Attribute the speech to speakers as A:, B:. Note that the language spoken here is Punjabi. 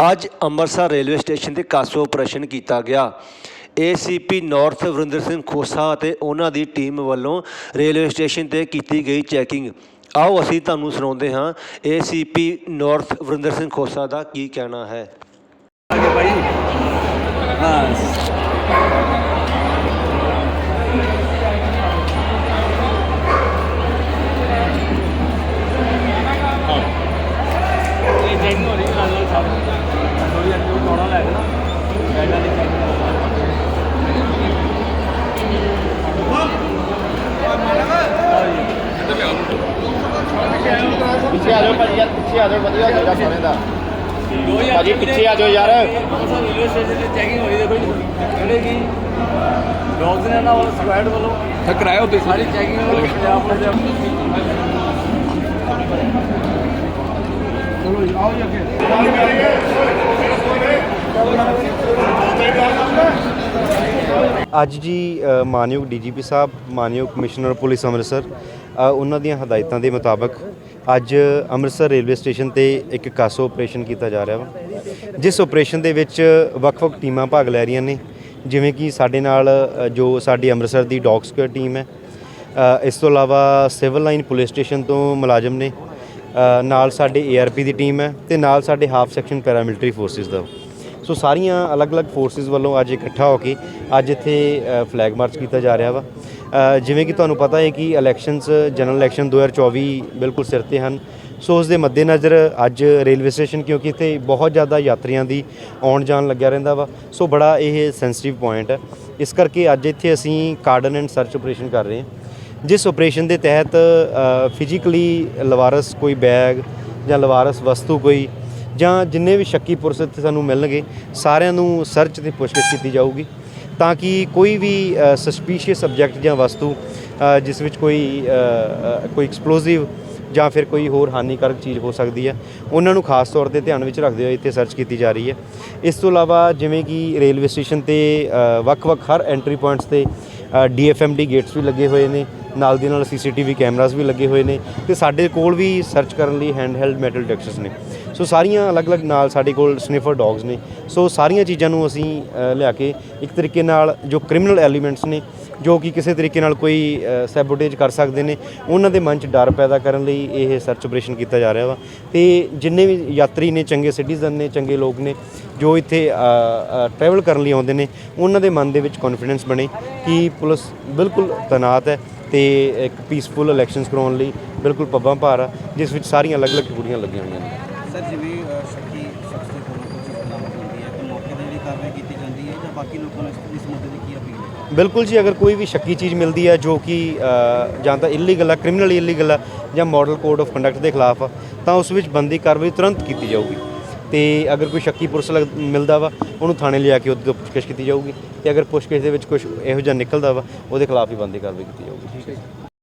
A: ਅੱਜ ਅੰਮ੍ਰਿਤਸਰ ਰੇਲਵੇ ਸਟੇਸ਼ਨ ਤੇ ਕਾਸੋ ਆਪਰੇਸ਼ਨ ਕੀਤਾ ਗਿਆ। ਏਸੀਪੀ ਨਾਰਥ ਵਰਿੰਦਰ ਸਿੰਘ ਖੋਸਾ ਅਤੇ ਉਹਨਾਂ ਦੀ ਟੀਮ ਵੱਲੋਂ ਰੇਲਵੇ ਸਟੇਸ਼ਨ ਤੇ ਕੀਤੀ ਗਈ ਚੈਕਿੰਗ। ਆਓ ਅਸੀਂ ਤੁਹਾਨੂੰ ਸੁਣਾਉਂਦੇ ਹਾਂ ਏਸੀਪੀ ਨਾਰਥ ਵਰਿੰਦਰ ਸਿੰਘ ਖੋਸਾ ਦਾ ਕੀ ਕਹਿਣਾ ਹੈ।
B: आगे
C: ਪਿੱਛੇ ਆ ਜਾਓ ਭਾਜੀ ਯਾਰ ਪਿੱਛੇ ਆ ਜਾਓ ਵਧੀਆ ਜਗ੍ਹਾ ਸੋਨੇ ਦਾ। ਭਾਜੀ, ਪਿੱਛੇ ਆ ਜਾਓ ਯਾਰ।
B: ਰੇਲਵੇ ਸਟੇਸ਼ਨ ਤੇ ਚੈਕਿੰਗ ਹੋ ਰਹੀ ਦੇਖੋ ਜੀ। ਕਹਿੰਦੇ ਕਿ ਡੌਗਸ ਨੇ ਨਾ ਵੱਲੋਂ ਸਕੁਐਡ ਵੱਲੋਂ
D: ਕਰਾਇਆ ਉੱਤੇ
B: ਸਾਰੀ ਚੈਕਿੰਗ ਵੱਲੋਂ ਪੰਜਾਬ ਪੰਜਾਬ
C: ਅੱਜ ਜੀ ਅ, ਮਾਨਯੋਗ ਡੀਜੀਪੀ ਸਾਹਿਬ ਮਾਨਯੋਗ ਕਮਿਸ਼ਨਰ ਪੁਲਿਸ ਅੰਮ੍ਰਿਤਸਰ ਉਹਨਾਂ ਦੀਆਂ ਹਦਾਇਤਾਂ ਦੇ ਮੁਤਾਬਕ ਅੱਜ ਅੰਮ੍ਰਿਤਸਰ ਰੇਲਵੇ ਸਟੇਸ਼ਨ ਤੇ ਇੱਕ ਕਾਸੋ ਆਪਰੇਸ਼ਨ ਕੀਤਾ ਜਾ ਰਿਹਾ ਵਾ ਜਿਸ ਆਪਰੇਸ਼ਨ ਦੇ ਵਿੱਚ ਵੱਖ-ਵੱਖ ਟੀਮਾਂ ਭਾਗ ਲੈ ਰਹੀਆਂ ਨੇ ਜਿਵੇਂ ਕਿ ਸਾਡੇ ਨਾਲ ਜੋ ਸਾਡੀ ਅੰਮ੍ਰਿਤਸਰ ਦੀ ਡੌਗ ਸਕੁਐਡ ਟੀਮ ਹੈ ਇਸ ਤੋਂ ਇਲਾਵਾ ਸਿਵਲ ਲਾਈਨ ਪੁਲਿਸ ਸਟੇਸ਼ਨ ਤੋਂ ਮੁਲਾਜ਼ਮ ਨੇ ਅ, ਨਾਲ ਸਾਡੇ ਏਆਰਪੀ ਦੀ ਟੀਮ ਹੈ ਤੇ ਨਾਲ ਸਾਡੇ ਹਾਫ ਸੈਕਸ਼ਨ ਪੈਰਾਮਿਲਟਰੀ ਫੋਰਸਿਸ ਦਾ। ਸੋ ਸਾਰੀਆਂ ਅਲੱਗ-ਅਲੱਗ ਫੋਰਸਿਸ ਵੱਲੋਂ ਅੱਜ ਇਕੱਠਾ ਹੋ ਕੇ ਅੱਜ ਇੱਥੇ ਫਲੈਗ ਮਾਰਚ ਕੀਤਾ ਜਾ ਰਿਹਾ ਵਾ। ਜਿਵੇਂ ਕਿ ਤੁਹਾਨੂੰ ਪਤਾ ਹੈ ਕਿ ਇਲੈਕਸ਼ਨਸ ਜਨਰਲ ਇਲੈਕਸ਼ਨ 2024 ਬਿਲਕੁਲ ਸਿਰ ਤੇ ਹਨ। ਸੋ ਉਸ ਦੇ ਮੱਦੇਨਜ਼ਰ ਅੱਜ ਰੇਲਵੇ ਸਟੇਸ਼ਨ ਕਿਉਂਕਿ ਇੱਥੇ ਬਹੁਤ ਜ਼ਿਆਦਾ ਯਾਤਰੀਆਂ ਦੀ ਆਉਣ ਜਾਣ ਲੱਗਿਆ ਰਹਿੰਦਾ ਵਾ। ਸੋ ਬੜਾ ਇਹ ਸੈਂਸਿਟਿਵ ਪੁਆਇੰਟ ਹੈ। ਇਸ ਕਰਕੇ ਅੱਜ ਇੱਥੇ ਅਸੀਂ ਕਾਰਡਨ ਐਂਡ ਸਰਚ ਆਪਰੇਸ਼ਨ ਕਰ ਰਹੇ ਹਾਂ। ਜਿਸ ਆਪਰੇਸ਼ਨ ਦੇ ਤਹਿਤ ਫਿਜ਼ੀਕਲੀ ਲਵਾਰਸ ਕੋਈ ਬੈਗ ਜਾਂ ਲਵਾਰਸ ਵਸਤੂ ਕੋਈ ਜਾਂ ਜਿੰਨੇ ਵੀ ਸ਼ੱਕੀ ਪੁਰਸ਼ ਇੱਥੇ ਸਾਨੂੰ ਮਿਲਣਗੇ, ਸਾਰਿਆਂ ਨੂੰ ਸਰਚ ਤੇ ਪੁੱਛਗਿੱਛ ਕੀਤੀ ਜਾਊਗੀ। ਤਾਂ ਕਿ ਕੋਈ ਵੀ ਸਸਪੀਸ਼ੀਅਸ ਸਬਜੈਕਟ ਜਾਂ ਵਸਤੂ ਜਿਸ ਵਿੱਚ ਕੋਈ ਕੋਈ ਐਕਸਪਲੋਸਿਵ ਜਾਂ ਫਿਰ ਕੋਈ ਹੋਰ ਹਾਨੀਕਾਰਕ ਚੀਜ਼ ਹੋ ਸਕਦੀ ਹੈ, ਉਹਨਾਂ ਨੂੰ ਖਾਸ ਤੌਰ ਤੇ ਧਿਆਨ ਵਿੱਚ ਰੱਖਦੇ ਹੋਏ ਇੱਥੇ ਸਰਚ ਕੀਤੀ ਜਾ ਰਹੀ ਹੈ। ਇਸ ਤੋਂ ਇਲਾਵਾ ਜਿਵੇਂ ਕਿ ਰੇਲਵੇ ਸਟੇਸ਼ਨ ਤੇ ਵੱਖ-ਵੱਖ ਹਰ ਐਂਟਰੀ ਪੁਆਇੰਟਸ ਤੇ ਡੀਐਫਐਮਡੀ ਗੇਟਸ ਵੀ ਲੱਗੇ ਹੋਏ ਨੇ, ਨਾਲ ਦੀ ਨਾਲ ਸੀਸੀਟੀਵੀ ਕੈਮਰਾਸ ਵੀ ਲੱਗੇ ਹੋਏ ਨੇ, ਤੇ ਸਾਡੇ ਕੋਲ ਵੀ ਸਰਚ ਕਰਨ ਲਈ ਹੈਂਡਹੈਲਡ ਮੈਟਲ ਡਿਟੈਕਟਰਸ ਨੇ। ਸੋ ਸਾਰੀਆਂ ਅਲੱਗ-ਅਲੱਗ ਨਾਲ ਸਾਡੇ ਕੋਲ ਸਨਿਫਰ ਡੌਗਸ ਨੇ। ਸੋ ਸਾਰੀਆਂ ਚੀਜ਼ਾਂ ਨੂੰ ਅਸੀਂ ਲਿਆ ਕੇ ਇੱਕ ਤਰੀਕੇ ਨਾਲ ਜੋ ਕ੍ਰਿਮੀਨਲ ਐਲੀਮੈਂਟਸ ਨੇ, ਜੋ ਕਿ ਕਿਸੇ ਤਰੀਕੇ ਨਾਲ ਕੋਈ ਸੈਬੋਟੇਜ ਕਰ ਸਕਦੇ ਨੇ, ਉਹਨਾਂ ਦੇ ਮਨ 'ਚ ਡਰ ਪੈਦਾ ਕਰਨ ਲਈ ਇਹ ਸਰਚ ਆਪਰੇਸ਼ਨ ਕੀਤਾ ਜਾ ਰਿਹਾ ਵਾ। ਤੇ ਜਿੰਨੇ ਵੀ ਯਾਤਰੀ ਨੇ, ਚੰਗੇ ਸਿਟੀਜ਼ਨ ਨੇ, ਚੰਗੇ ਲੋਕ ਨੇ, ਜੋ ਇੱਥੇ ਟਰੈਵਲ ਕਰਨ ਲਈ ਆਉਂਦੇ ਨੇ, ਉਹਨਾਂ ਦੇ ਮਨ ਦੇ ਵਿੱਚ ਕੌਨਫੀਡੈਂਸ ਬਣੇ ਕਿ ਪੁਲਿਸ ਬਿਲਕੁਲ ਤੈਨਾਤ ਹੈ ਤੇ ਇੱਕ ਪੀਸਫੁਲ ਇਲੈਕਸ਼ਨਸ ਕਰਾਉਣ ਲਈ ਬਿਲਕੁਲ ਪੱਬਾਂ ਭਾਰ ਆ, ਜਿਸ ਵਿੱਚ ਸਾਰੀਆਂ ਅਲੱਗ-ਅਲੱਗ ਕੁੜੀਆਂ ਲੱਗੀਆਂ ਹੋਈਆਂ ਨੇ।
E: ਸਰ ਜਿਵੇਂ ਸ਼ੱਕੀ ਸ਼ਖਸ ਦੇ ਕੋਲੋਂ ਕੁਝ ਬਰਾਮਦ ਹੁੰਦੀ ਹੈ ਤਾਂ ਮੌਕੇ ਤੇ ਜਿਹੜੀ ਕਾਰਵਾਈ ਕੀਤੀ ਜਾਂਦੀ ਹੈ ਜਾਂ ਬਾਕੀ ਲੋਕਾਂ ਨੂੰ ਇਸ ਮੁੱਦੇ ਦੀ ਕੀ ਅਪੀਲ ਹੈ?
C: ਬਿਲਕੁਲ ਜੀ ਅਗਰ ਕੋਈ ਵੀ ਸ਼ੱਕੀ ਚੀਜ਼ ਮਿਲਦੀ ਹੈ ਜੋ ਕਿ ਜਾਂ ਤਾਂ ਇਲੀਗਲ ਹੈ ਕ੍ਰਿਮੀਨਲ ਇਲੀਗਲ ਹੈ ਜਾਂ ਮਾਡਲ ਕੋਡ ਆਫ ਕੰਡਕਟ ਦੇ ਖਿਲਾਫ ਆ ਤਾਂ ਉਸ ਵਿੱਚ ਬੰਦੀ ਕਾਰਵਾਈ ਤੁਰੰਤ ਕੀਤੀ ਜਾਊਗੀ। ਤੇ ਅਗਰ ਕੋਈ ਸ਼ੱਕੀ ਪੁਰਸ਼ ਲੱਗ- ਮਿਲਦਾ ਵਾ ਉਹਨੂੰ ਥਾਣੇ ਲਿਆ ਕੇ ਉਹਦੇ ਤੋਂ ਪੁੱਛਗਿੱਛ ਕੀਤੀ ਜਾਊਗੀ। ਤੇ ਅਗਰ ਪੁੱਛਗਿੱਛ ਦੇ ਵਿੱਚ ਕੁਝ ਇਹੋ ਜਿਹਾ ਨਿਕਲਦਾ ਵਾ ਉਹਦੇ ਖਿਲਾਫ ਹੀ ਬੰਦੀ ਕਾਰਵਾਈ ਕੀਤੀ ਜਾਊਗੀ। ਠੀਕ ਹੈ